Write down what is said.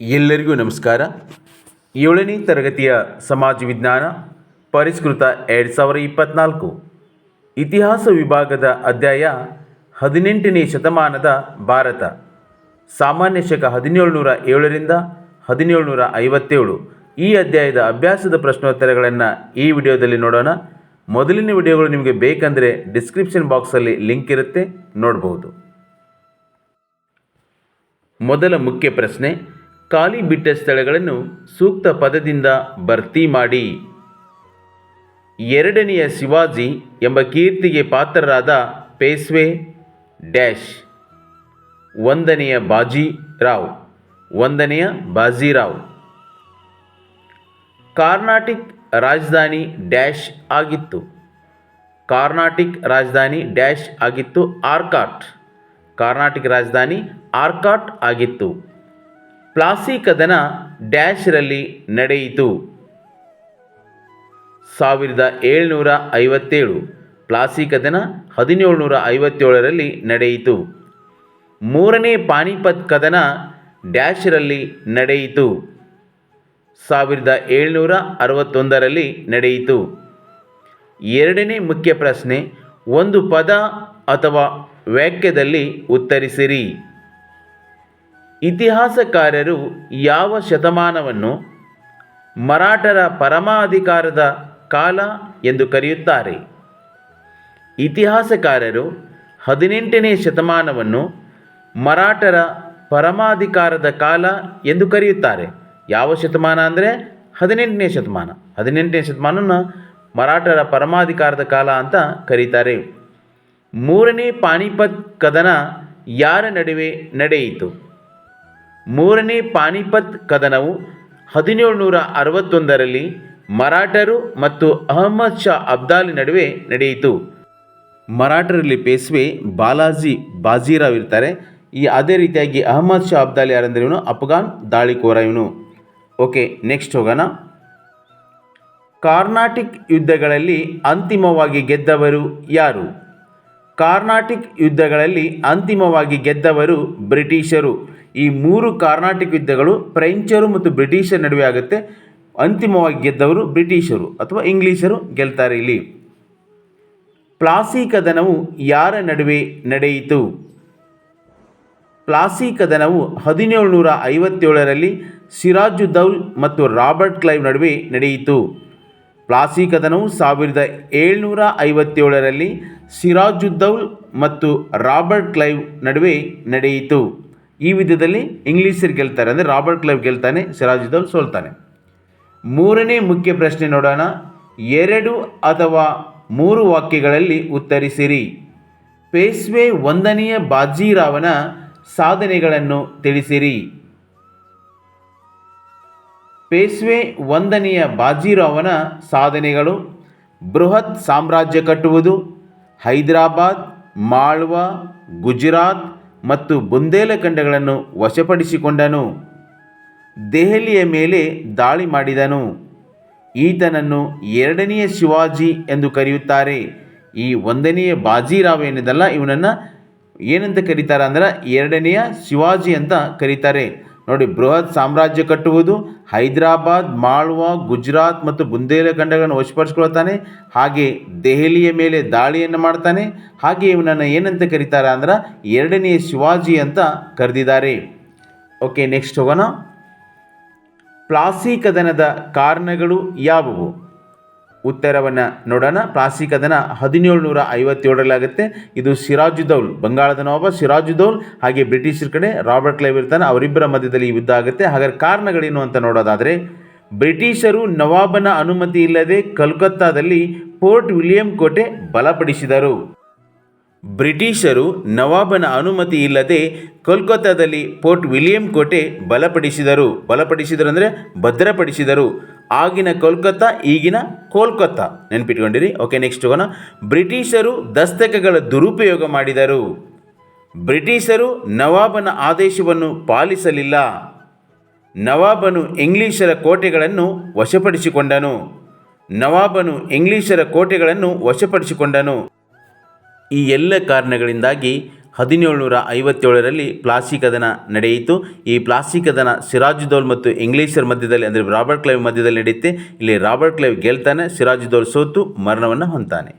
ಎಲ್ಲರಿಗೂ ನಮಸ್ಕಾರ. ಏಳನೇ ತರಗತಿಯ ಸಮಾಜ ವಿಜ್ಞಾನ ಪರಿಷ್ಕೃತ ಎರಡು ಸಾವಿರ ಇಪ್ಪತ್ತ್ನಾಲ್ಕು ಇತಿಹಾಸ ವಿಭಾಗದ ಅಧ್ಯಾಯ ಹದಿನೆಂಟನೇ ಶತಮಾನದ ಭಾರತ. ಸಾಮಾನ್ಯ ಶಕ ಹದಿನೇಳುನೂರ ಏಳರಿಂದ ಹದಿನೇಳುನೂರ ಐವತ್ತೇಳು. ಈ ಅಧ್ಯಾಯದ ಅಭ್ಯಾಸದ ಪ್ರಶ್ನೋತ್ತರಗಳನ್ನು ಈ ವಿಡಿಯೋದಲ್ಲಿ ನೋಡೋಣ. ಮೊದಲಿನ ವಿಡಿಯೋಗಳು ನಿಮಗೆ ಬೇಕಂದರೆ ಡಿಸ್ಕ್ರಿಪ್ಷನ್ ಬಾಕ್ಸಲ್ಲಿ ಲಿಂಕ್ ಇರುತ್ತೆ ನೋಡಬಹುದು ಮೊದಲ ಮುಖ್ಯ ಪ್ರಶ್ನೆ ಖಾಲಿ ಬಿಟ್ಟ ಸ್ಥಳಗಳನ್ನು ಸೂಕ್ತ ಪದದಿಂದ ಭರ್ತಿ ಮಾಡಿ. ಎರಡನೆಯ ಶಿವಾಜಿ ಎಂಬ ಕೀರ್ತಿಗೆ ಪಾತ್ರರಾದ ಪೇಸ್ವೆ ಡ್ಯಾಶ್. ಒಂದನೆಯ ಬಾಜಿರಾವ್ ಒಂದನೆಯ ಬಾಜಿರಾವ್ ಕಾರ್ನಾಟಿಕ್ ರಾಜಧಾನಿ ಡ್ಯಾಶ್ ಆಗಿತ್ತು. ಕಾರ್ನಾಟಿಕ್ ರಾಜಧಾನಿ ಡ್ಯಾಶ್ ಆಗಿತ್ತು ಆರ್ಕಾಟ್. ಕಾರ್ನಾಟಿಕ್ ರಾಜಧಾನಿ ಆರ್ಕಾಟ್ ಆಗಿತ್ತು. ಪ್ಲಾಸಿ ಕದನ ಡ್ಯಾಶ್ರಲ್ಲಿ ನಡೆಯಿತು. ಸಾವಿರದ ಏಳ್ನೂರ ಐವತ್ತೇಳು ಪ್ಲಾಸಿ ಕದನ ಹದಿನೇಳುನೂರ ಐವತ್ತೇಳರಲ್ಲಿ ನಡೆಯಿತು. ಮೂರನೇ ಪಾಣಿಪತ್ ಕದನ ಡ್ಯಾಶ್ರಲ್ಲಿ ನಡೆಯಿತು. ಸಾವಿರದ ಏಳ್ನೂರ ಅರವತ್ತೊಂದರಲ್ಲಿ ನಡೆಯಿತು. ಎರಡನೇ ಮುಖ್ಯ ಪ್ರಶ್ನೆ, ಒಂದು ಪದ ಅಥವಾ ವಾಕ್ಯದಲ್ಲಿ ಉತ್ತರಿಸಿರಿ. ಇತಿಹಾಸಕಾರರು ಯಾವ ಶತಮಾನವನ್ನು ಮರಾಠರ ಪರಮಾಧಿಕಾರದ ಕಾಲ ಎಂದು ಕರೆಯುತ್ತಾರೆ? ಇತಿಹಾಸಕಾರರು ಹದಿನೆಂಟನೇ ಶತಮಾನವನ್ನು ಮರಾಠರ ಪರಮಾಧಿಕಾರದ ಕಾಲ ಎಂದು ಕರೆಯುತ್ತಾರೆ. ಯಾವ ಶತಮಾನ ಅಂದರೆ ಹದಿನೆಂಟನೇ ಶತಮಾನ. ಹದಿನೆಂಟನೇ ಶತಮಾನವನ್ನು ಮರಾಠರ ಪರಮಾಧಿಕಾರದ ಕಾಲ ಅಂತ ಕರೀತಾರೆ. ಮೂರನೇ ಪಾಣಿಪತ್ ಕದನ ಯಾರ ನಡುವೆ ನಡೆಯಿತು? ಮೂರನೇ ಪಾಣಿಪತ್ ಕದನವು ಹದಿನೇಳುನೂರ ಅರವತ್ತೊಂದರಲ್ಲಿ ಮರಾಠರು ಮತ್ತು ಅಹಮದ್ ಶಾ ಅಬ್ದಾಲಿ ನಡುವೆ ನಡೆಯಿತು. ಮರಾಠರಲ್ಲಿ ಪೇಶ್ವೆ ಬಾಲಾಜಿ ಬಾಜಿರಾವ್ ಇರ್ತಾರೆ. ಈ ಅದೇ ರೀತಿಯಾಗಿ ಅಹಮದ್ ಶಾ ಅಬ್ದಾಲಿ ಯಾರಂದ್ರೆ ಇವನು ಅಫ್ಘಾನ್ ದಾಳಿಕೋರ ಇವನು ಓಕೆ, ನೆಕ್ಸ್ಟ್ ಹೋಗೋಣ. ಕಾರ್ನಾಟಿಕ್ ಯುದ್ಧಗಳಲ್ಲಿ ಅಂತಿಮವಾಗಿ ಗೆದ್ದವರು ಯಾರು? ಕಾರ್ನಾಟಿಕ್ ಯುದ್ಧಗಳಲ್ಲಿ ಅಂತಿಮವಾಗಿ ಗೆದ್ದವರು ಬ್ರಿಟಿಷರು. ಈ ಮೂರು ಕಾರ್ನಾಟಿಕ್ ಯುದ್ಧಗಳು ಫ್ರೆಂಚರು ಮತ್ತು ಬ್ರಿಟಿಷರ ನಡುವೆ ಆಗುತ್ತೆ. ಅಂತಿಮವಾಗಿ ಗೆದ್ದವರು ಬ್ರಿಟಿಷರು ಅಥವಾ ಇಂಗ್ಲಿಷರು ಗೆಲ್ತಾರೆ ಇಲ್ಲಿ. ಪ್ಲಾಸಿ ಕದನವು ಯಾರ ನಡುವೆ ನಡೆಯಿತು? ಪ್ಲಾಸಿ ಕದನವು ಹದಿನೇಳು ನೂರ ಐವತ್ತೇಳರಲ್ಲಿ ಸಿರಾಜುದ್ದೌಲ್ ಮತ್ತು ರಾಬರ್ಟ್ ಕ್ಲೈವ್ ನಡುವೆ ನಡೆಯಿತು. ಪ್ಲಾಸಿ ಕದನವು ಸಾವಿರದ ಏಳ್ನೂರ ಐವತ್ತೇಳರಲ್ಲಿ ಸಿರಾಜುದ್ದೌಲ್ ಮತ್ತು ರಾಬರ್ಟ್ ಕ್ಲೈವ್ ನಡುವೆ ನಡೆಯಿತು. ಈ ವಿಧದಲ್ಲಿ ಇಂಗ್ಲೀಷರು ಗೆಲ್ತಾರೆ ಅಂದರೆ ರಾಬರ್ಟ್ ಕ್ಲಬ್ ಗೆಲ್ತಾನೆ ಸಿರಾಜುದ್ದೌಲ್ ಸೋಲ್ತಾನೆ. ಮೂರನೇ ಮುಖ್ಯ ಪ್ರಶ್ನೆ ನೋಡೋಣ. ಎರಡು ಅಥವಾ ಮೂರು ವಾಕ್ಯಗಳಲ್ಲಿ ಉತ್ತರಿಸಿರಿ. ಪೇಶ್ವೆ ಒಂದನೆಯ ಬಾಜಿರಾವನ ಸಾಧನೆಗಳನ್ನು ತಿಳಿಸಿರಿ. ಪೇಶ್ವೆ ಒಂದನೆಯ ಬಾಜಿರಾವನ ಸಾಧನೆಗಳು ಬೃಹತ್ ಸಾಮ್ರಾಜ್ಯ ಕಟ್ಟುವುದು, ಹೈದರಾಬಾದ್, ಮಾಳ್ವಾ, ಗುಜರಾತ್ ಮತ್ತು ಬುಂದೇಲಖಂಡಗಳನ್ನು ವಶಪಡಿಸಿಕೊಂಡನು. ದೆಹಲಿಯ ಮೇಲೆ ದಾಳಿ ಮಾಡಿದನು. ಈತನನ್ನು ಎರಡನೆಯ ಶಿವಾಜಿ ಎಂದು ಕರೆಯುತ್ತಾರೆ. ಈ ಒಂದನೆಯ ಬಾಜಿರಾವ್ ಏನಿದಲ್ಲ, ಇವನನ್ನು ಏನಂತ ಕರೀತಾರೆ ಅಂದ್ರೆ ಎರಡನೆಯ ಶಿವಾಜಿ ಅಂತ ಕರೀತಾರೆ. ನೋಡಿ, ಬೃಹತ್ ಸಾಮ್ರಾಜ್ಯ ಕಟ್ಟುವುದು ಹೈದರಾಬಾದ್, ಮಾಳ್ವಾ, ಗುಜರಾತ್ ಮತ್ತು ಬುಂದೇಲಖಂಡಗಳನ್ನು ವಶಪಡಿಸ್ಕೊಳ್ತಾನೆ ಹಾಗೆ ದೆಹಲಿಯ ಮೇಲೆ ದಾಳಿಯನ್ನು ಮಾಡ್ತಾನೆ. ಹಾಗೆ ಇವನನ್ನು ಏನಂತ ಕರೀತಾರೆ ಅಂದ್ರೆ ಎರಡನೆಯ ಶಿವಾಜಿ ಅಂತ ಕರೆದಿದ್ದಾರೆ. ಓಕೆ ನೆಕ್ಸ್ಟ್ ಹೋಗೋಣ. ಪ್ಲಾಸಿ ಕದನದ ಕಾರಣಗಳು ಯಾವುವು? ಉತ್ತರವನ್ನು ನೋಡೋಣ. ಪ್ಲಾಸಿ ಕದನ ಹದಿನೇಳುನೂರ ಐವತ್ತೇಳರಲ್ಲಾಗುತ್ತೆ. ಇದು ಸಿರಾಜುದ್ದೌಲ್ ಬಂಗಾಳದ ನವಾಬ ಸಿರಾಜುದ್ದೌಲ್ ಹಾಗೆ ಬ್ರಿಟಿಷರ ಕಡೆ ರಾಬರ್ಟ್ ಕ್ಲೈವ್ ಇರ್ತಾನೆ, ಅವರಿಬ್ಬರ ಮಧ್ಯದಲ್ಲಿ ಯುದ್ಧ ಆಗುತ್ತೆ. ಹಾಗಾದ್ರೆ ಕಾರಣಗಳೇನು ಅಂತ ನೋಡೋದಾದರೆ, ಬ್ರಿಟಿಷರು ನವಾಬನ ಅನುಮತಿ ಇಲ್ಲದೆ ಕಲ್ಕತ್ತಾದಲ್ಲಿ ಪೋರ್ಟ್ ವಿಲಿಯಂ ಕೋಟೆ ಬಲಪಡಿಸಿದರು. ಬ್ರಿಟಿಷರು ನವಾಬನ ಅನುಮತಿ ಇಲ್ಲದೆ ಕೋಲ್ಕತ್ತಾದಲ್ಲಿ ಪೋರ್ಟ್ ವಿಲಿಯಂ ಕೋಟೆ ಬಲಪಡಿಸಿದರು. ಬಲಪಡಿಸಿದರು ಅಂದರೆ ಭದ್ರಪಡಿಸಿದರು. ಆಗಿನ ಕೋಲ್ಕತ್ತಾ, ಈಗಿನ ಕೋಲ್ಕತ್ತಾ. ನೆನ್ಪಿಟ್ಕೊಂಡಿರಿ? ಓಕೆ ನೆಕ್ಸ್ಟ್ ಹೋಗೋಣ. ಬ್ರಿಟಿಷರು ದಸ್ತಕಗಳ ದುರುಪಯೋಗ ಮಾಡಿದರು. ಬ್ರಿಟಿಷರು ನವಾಬನ ಆದೇಶವನ್ನು ಪಾಲಿಸಲಿಲ್ಲ. ನವಾಬನು ಇಂಗ್ಲಿಷರ ಕೋಟೆಗಳನ್ನು ವಶಪಡಿಸಿಕೊಂಡನು. ನವಾಬನು ಇಂಗ್ಲಿಷರ ಕೋಟೆಗಳನ್ನು ವಶಪಡಿಸಿಕೊಂಡನು. ಈ ಎಲ್ಲ ಕಾರಣಗಳಿಂದಾಗಿ ಹದಿನೇಳುನೂರ ಐವತ್ತೇಳರಲ್ಲಿ ಪ್ಲಾಸಿ ಕದನ ನಡೆಯಿತು. ಈ ಪ್ಲಾಸಿ ಕದನ ಸಿರಾಜುದೌಲ್ ಮತ್ತು ಇಂಗ್ಲೀಷರ ಮಧ್ಯದಲ್ಲಿ, ಅಂದರೆ ರಾಬರ್ಟ್ ಕ್ಲೈವ್ ಮಧ್ಯದಲ್ಲಿ ನಡೆಯುತ್ತೆ. ಇಲ್ಲಿ ರಾಬರ್ಟ್ ಕ್ಲೈವ್ ಗೆಲ್ತಾನೆ ಸಿರಾಜುದೌಲ್ ಸೋತು, ಮರಣವನ್ನು ಹೊಂತಾನೆ